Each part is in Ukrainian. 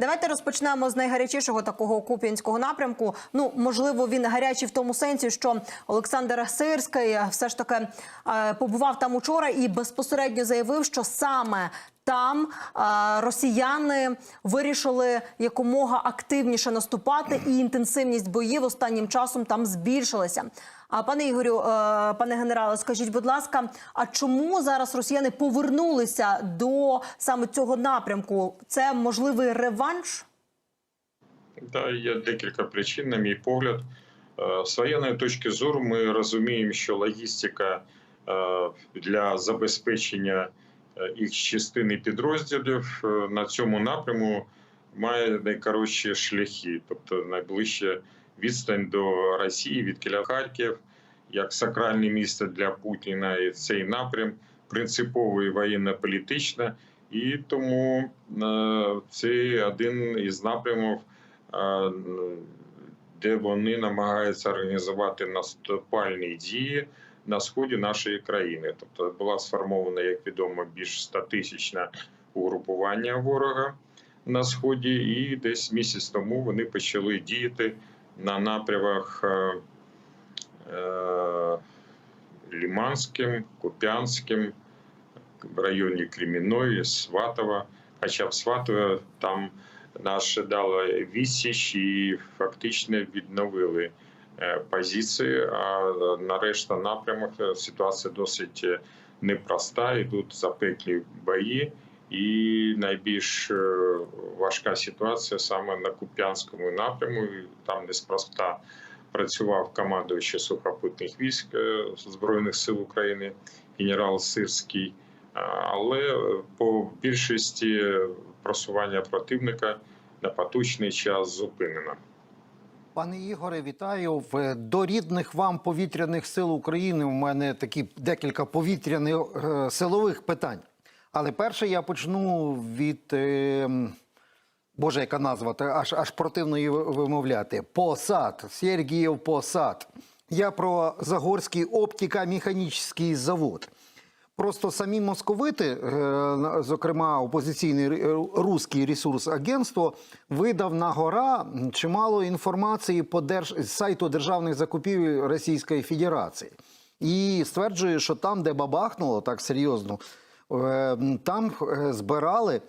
Давайте розпочнемо з найгарячішого такого куп'янського напрямку. Ну можливо, він гарячий в тому сенсі, що Олександр Сирський все ж таки е, побував там учора і безпосередньо заявив, що саме там е, росіяни вирішили якомога активніше наступати, і інтенсивність боїв останнім часом там збільшилася. А пане Ігорю, е, пане генерале, скажіть, будь ласка, а чому зараз росіяни повернулися до саме цього напрямку? Це можливий реванш? Да, є декілька причин, на мій погляд. Е, З воєнної точки зору ми розуміємо, що логістика е, для забезпечення їх частини підрозділів на цьому напряму має найкоротші шляхи, тобто найближча відстань до Росії від Кіля Харків, як сакральне місце для Путіна, і цей напрям принциповий воєнно-політично. І тому е, це один із напрямів а, де вони намагаються організувати наступальні дії на сході нашої країни. Тобто була сформована, як відомо, більш статисячне угрупування ворога на сході, і десь місяць тому вони почали діяти на напрямах е, е, Ліманським, Куп'янським, в районі Кремінної, Сватова. Хоча в Сватове там наше дали відсіч і фактично відновили е, позиції. А на решта напрямок е, ситуація досить непроста. Йдуть запеклі бої, і найбільш е, важка ситуація саме на Куп'янському напряму. Там неспроста працював командуючий сухопутних військ е, Збройних сил України генерал Сирський. Але е, по більшості просування противника на поточний час зупинено. Пане Ігоре, вітаю. В до рідних вам повітряних сил України. У мене такі декілька повітряних е, силових питань. Але перше я почну від е, Боже, яка назва, аж аж противно її вимовляти. Посад, Сергіїв Посад. Я про Загорський оптико-механічний завод. Просто самі московити, е, зокрема опозиційний ре- руський ресурс агентство, видав на гора чимало інформації по держ... сайту державних закупівель Російської Федерації. І стверджує, що там, де бабахнуло так серйозно, е, там е, збирали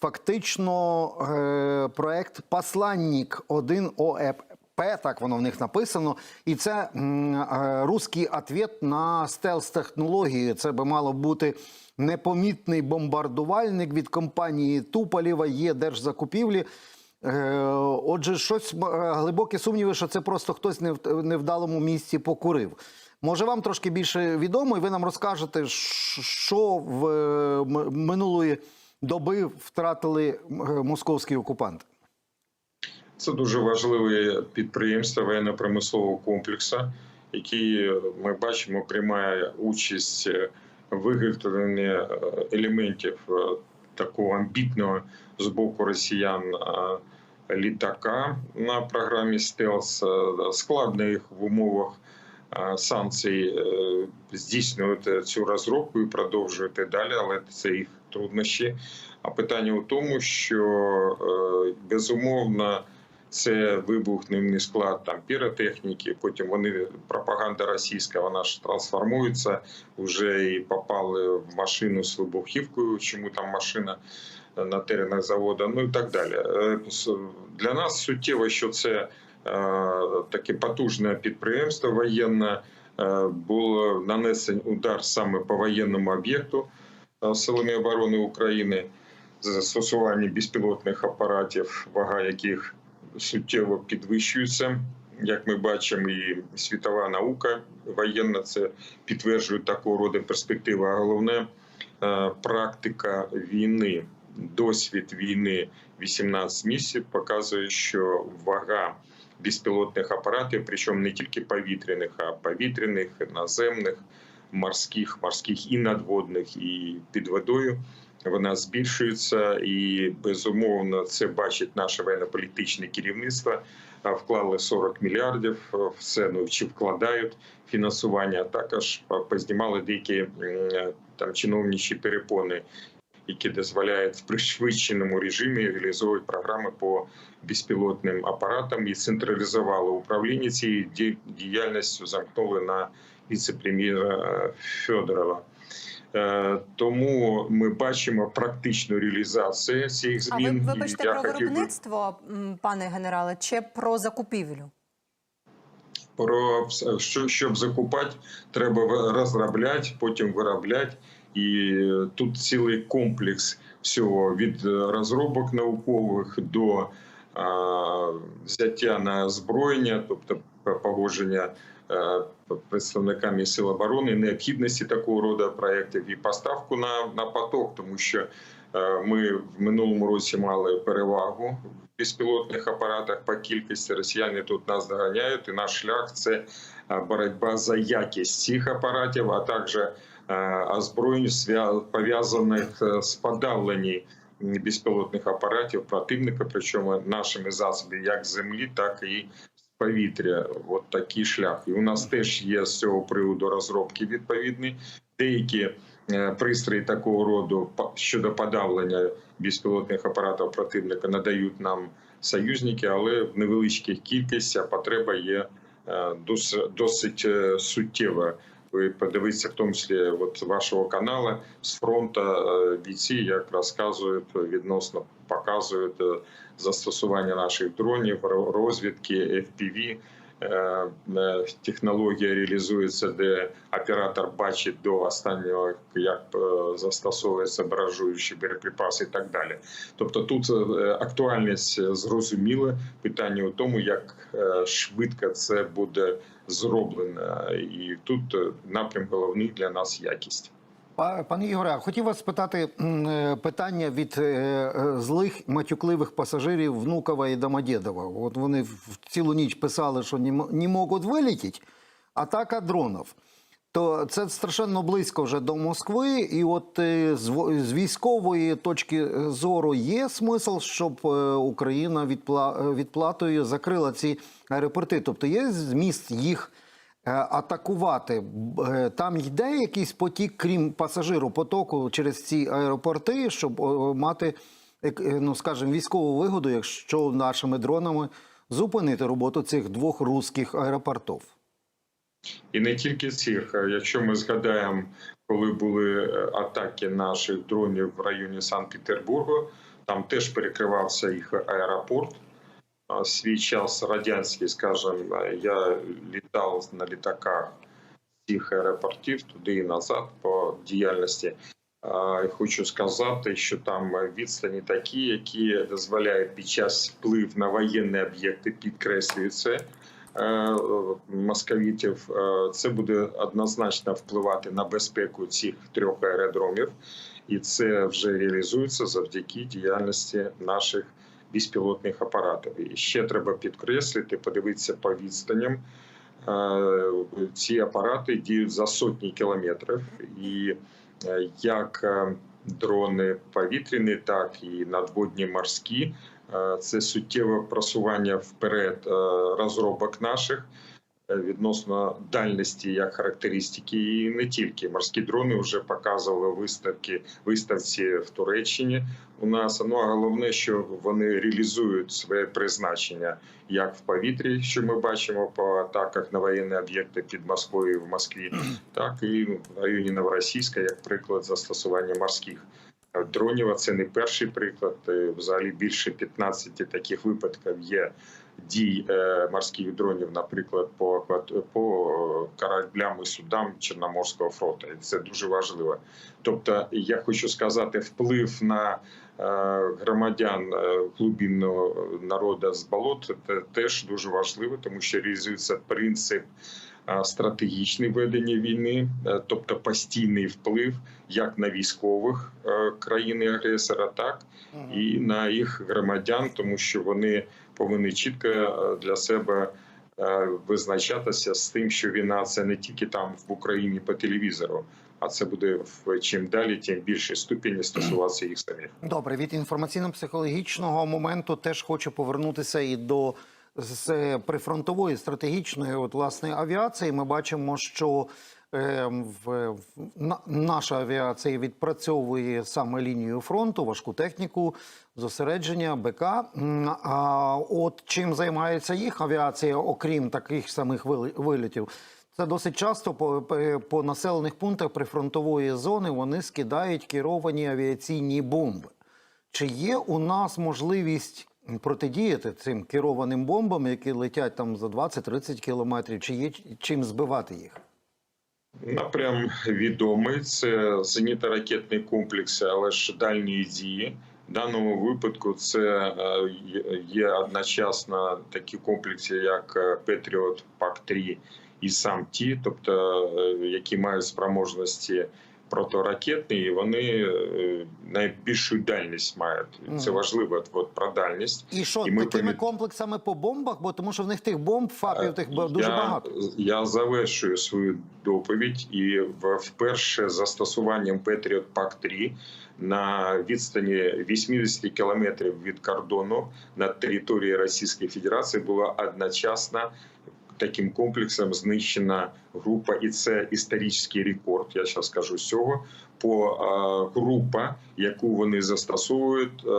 фактично е, проект Посланник 1 ОЕП. П, так воно в них написано, і це е, руський ответ на стелс-технології. Це би мало бути непомітний бомбардувальник від компанії Туполєва, є держзакупівлі. Отже, щось глибокі сумніви, що це просто хтось не в невдалому місці покурив. Може, вам трошки більше відомо, і ви нам розкажете, що в минулої доби втратили московські окупанти. Це дуже важливе підприємство воєнно-промислового комплексу, який е, ми бачимо, приймає участь виготовленні е, елементів е, такого амбітного з боку росіян літака на програмі Стелс. Складно їх в умовах санкцій е, здійснювати цю розробку і продовжувати далі, але це їх труднощі. А питання у тому, що е, безумовно це вибухневий склад там піротехніки. Потім вони пропаганда російська, вона ж трансформується вже і попали в машину з вибухівкою. Чому там машина на теренах заводу? Ну і так далі. Е, Для нас суттєво, що це е, таке потужне підприємство воєнне. Е, Було нанесений удар саме по воєнному об'єкту е, силами оборони України застосування безпілотних апаратів, вага яких суттєво підвищується. Як ми бачимо, і світова наука воєнна це підтверджує такого роду перспективи. А головне е, практика війни, досвід війни 18 місяців показує, що вага безпілотних апаратів, причому не тільки повітряних, а повітряних, наземних, морських, морських і надводних, і під водою вона збільшується, і безумовно це бачить наше воєнно-політичне керівництво. Вклали 40 мільярдів, все ну чи вкладають фінансування. Також познімали деякі там чиновничі перепони які дозволяють в пришвидшеному режимі реалізовувати програми по безпілотним апаратам і централізували управління цією ді- діяльністю, замкнули на віце-прем'єра е, Федорова. Е, Тому ми бачимо практичну реалізацію цих А ви змін. Вибачте про би виробництво, пане генерале, чи про закупівлю? про щоб закупати, треба розробляти, потім виробляти. І е, тут цілий комплекс всього від е, розробок наукових до а, взяття на озброєння, тобто погодження е, представниками сил оборони, необхідності такого роду проєктів і поставку на, на поток, тому що е, ми в минулому році мали перевагу в безпілотних апаратах по кількості. Росіяни тут нас доганяють, і наш шлях це е, боротьба за якість цих апаратів, а також е, озброєнь свя- пов'язаних е, з подавленням безпілотних апаратів противника, причому нашими засобами як землі, так і повітря. От такий шлях. І у нас теж є з цього приводу розробки відповідні. Деякі е, пристрої такого роду щодо подавлення безпілотних апаратів противника надають нам союзники, але в невеличких кількостях потреба є е, дос- досить е, суттєва. Ви подивіться в тому числі от вашого каналу з фронту е, бійці, як розказують відносно показують е, застосування наших дронів, розвідки, FPV. Е, Технологія реалізується, де оператор бачить до останнього, як застосовується баражуючі боєприпаси і так далі. Тобто тут актуальність зрозуміла. Питання у тому, як швидко це буде зроблено, і тут е, напрям головний для нас якість. Па- Пане Ігоре, хотів вас спитати е, питання від е, злих матюкливих пасажирів Внукова і Домодєдова. От вони в цілу ніч писали, що не можуть вилетіти. Атака дронів. То це страшенно близько вже до Москви, і от е, з, військової точки зору є смисл, щоб е, Україна відпла, е, відплатою закрила ці аеропорти. Тобто є зміст їх атакувати. Там йде якийсь потік, крім пасажиропотоку через ці аеропорти, щоб мати, ну скажімо, військову вигоду, якщо нашими дронами зупинити роботу цих двох руських аеропортів. І не тільки цих. Е, Якщо ми згадаємо, коли були е, атаки наших дронів в районі Санкт-Петербургу, там теж перекривався їх аеропорт. Свій час радянський, скажімо, е, я літав на літаках цих аеропортів туди і назад по діяльності. Хочу сказати, що там відстані такі, які дозволяють під час вплив на воєнні об'єкти підкреслюю це е, московітів. Е, Це буде однозначно впливати на безпеку цих трьох аеродромів, і це вже реалізується завдяки діяльності наших безпілотних апаратів. І ще треба підкреслити, подивитися по відстаням. Е, Ці апарати діють за сотні кілометрів, і е, як е, дрони повітряні, так і надводні морські. Е, Це суттєве просування вперед е, розробок наших відносно дальності як характеристики, і не тільки морські дрони вже показували виставки виставці в Туреччині. У нас ну а головне, що вони реалізують своє призначення як в повітрі, що ми бачимо по атаках на воєнні об'єкти під Москвою і в Москві, так і в районі Новоросійська, як приклад застосування морських дронів. Це не перший приклад. Е, Взагалі більше 15 таких випадків є дій е, морських дронів, наприклад, по по кораблям і судам Чорноморського флоту. І це дуже важливо. Тобто, я хочу сказати, вплив на е, громадян е, глибинного народу з болот це теж дуже важливо, тому що реалізується принцип е, стратегічне ведення війни, е, тобто постійний вплив як на військових е, країни-агресора, так і на їх громадян, тому що вони повинні чітко е, для себе визначатися з тим, що війна це не тільки там в Україні по телевізору, а це буде в чим далі, тим більшій ступені стосуватися їх самих. Добре, від інформаційно-психологічного моменту теж хочу повернутися і до з прифронтової стратегічної от, власне авіації. Ми бачимо, що е, в, на- наша авіація відпрацьовує саме лінію фронту, важку техніку, зосередження, БК. А от чим займається їх авіація, окрім таких самих вилітів? Це досить часто по- по населених пунктах прифронтової зони вони скидають керовані авіаційні бомби. Чи є у нас можливість протидіяти цим керованим бомбам, які летять там за 20-30 кілометрів? Чи є чим збивати їх? Напрям відомий це зенітно-ракетний комплекс, але ж дальньої дії. В даному випадку це е, є- одночасно такі комплекси, як е, Patriot PAC-3 і сам ті, тобто е, які мають спроможності протиракетні, і вони е, найбільшу дальність мають. Це важливо от, про дальність. І що І ми такими повід- комплексами по бомбах? Бо тому що в них тих бомб, фапів тих б- дуже Е, багато. Я завершую свою доповідь і вперше застосуванням Patriot PAC-3 на відстані 80 кілометрів від кордону на території Російської Федерації була одночасно таким комплексом знищена група, і це історичний рекорд. Я зараз скажу з цього. По е, група, яку вони застосовують е,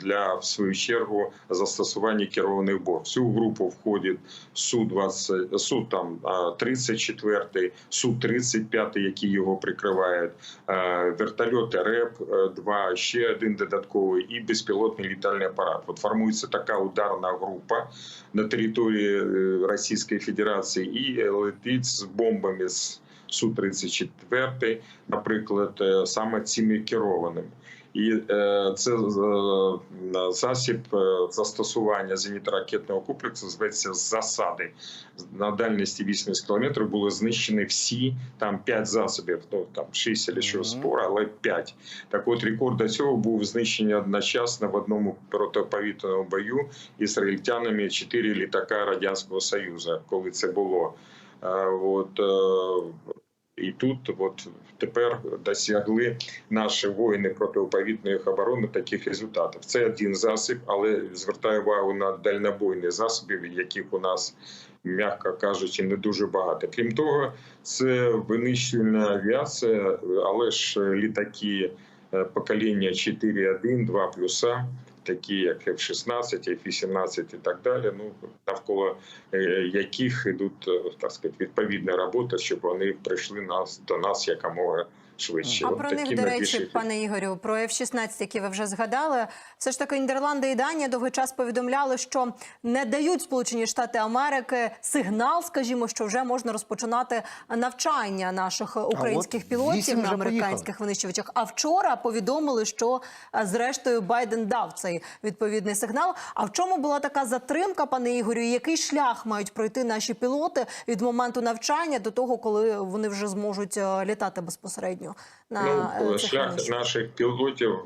для в свою чергу застосування керованих бомб. В цю групу входить су 20 су там е, 34, су 35, які його прикривають, е, вертольоти РЕП 2 ще один додатковий і безпілотний літальний апарат. От формується така ударна група на території е, Російської Федерації і летить з бомбами з Су-34, наприклад, е, саме цими керованими. І е, це е, засіб застосування зенітно-ракетного комплексу зветься засади. На дальності 80 кілометрів були знищені всі там 5 засобів. Ну там 6 або що Мгм. спор, але 5. Так от рекорд до цього був знищений одночасно в одному протиповітряному бою ізраїльтянами 4 літака Радянського Союзу, коли це було. Е, От, е, і тут от тепер досягли наші воїни протиповітряної оборони таких результатів. Це один засіб, але звертаю увагу на дальнобойні засоби, яких у нас, м'яко кажучи, не дуже багато. Крім того, це винищувальна авіація, але ж літаки е, покоління 4.1, 2 плюса. Такі як F-16, F-18 і так далі, ну навколо е, яких йдуть е, так сказати, відповідна робота, щоб вони прийшли нас до нас якомога швидше. А От про них, до речі, пане Ігорю, про F-16, які ви вже згадали, все ж таки Нідерланди і Данія довгий час повідомляли, що не дають Сполучені Штати Америки сигнал, скажімо, що вже можна розпочинати навчання наших українських от пілотів на американських винищувачах. А вчора повідомили, що е, зрештою Байден дав цей відповідний сигнал. А в чому була така затримка, пане Ігорю? і Який шлях мають пройти наші пілоти від моменту навчання до того, коли вони вже зможуть е, літати безпосередньо на ну, е, цих шлях наших пілотів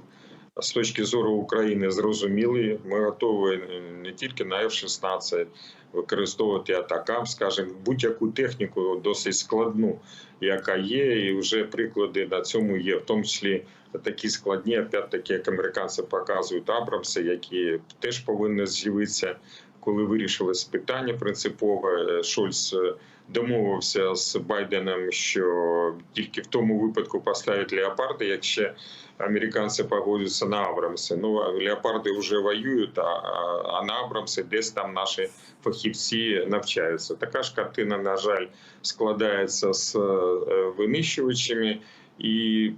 з точки зору України зрозумілий. Ми готові не тільки на F-16 використовувати атакам, скажімо, будь-яку техніку досить складну, яка є, і вже приклади на цьому є, в тому числі такі складні, опять-таки, як американці показують Абрамси, які теж повинні з'явитися. Коли вирішилось питання принципове, Шольц е, домовився з Байденом, що тільки в тому випадку поставить леопарди, якщо американці погодяться на Абрамси. Ну леопарди вже воюють, а, а на Абрамси десь там наші фахівці навчаються. Така ж картина, на жаль, складається з е, винищувачами. І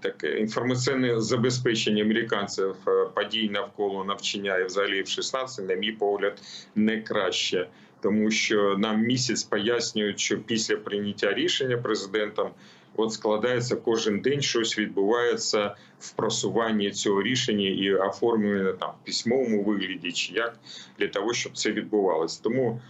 таке інформаційне забезпечення американців е, подій навколо навчання і взагалі в 16, на мій погляд, не краще, тому що нам місяць пояснюють, що після прийняття рішення президентом от складається кожен день, щось відбувається в просуванні цього рішення і оформлення там в письмовому вигляді, чи як для того, щоб це відбувалося. Тому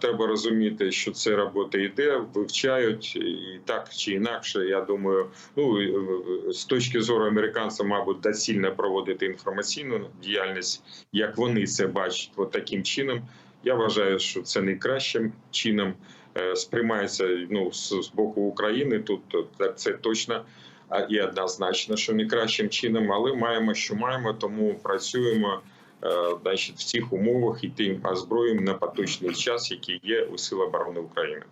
треба розуміти, що ця робота йде, вивчають і так чи інакше. Я думаю, ну е, з точки зору американців, мабуть, доцільно проводити інформаційну діяльність, як вони це бачать, от таким чином. Я вважаю, що це найкращим чином е, сприймається ну з, боку України. Тут е, це точно і однозначно, що не кращим чином, але маємо, що маємо, тому працюємо. Е, Значить, в цих умовах і тим озброєм на поточний час, який є у Сил оборони України.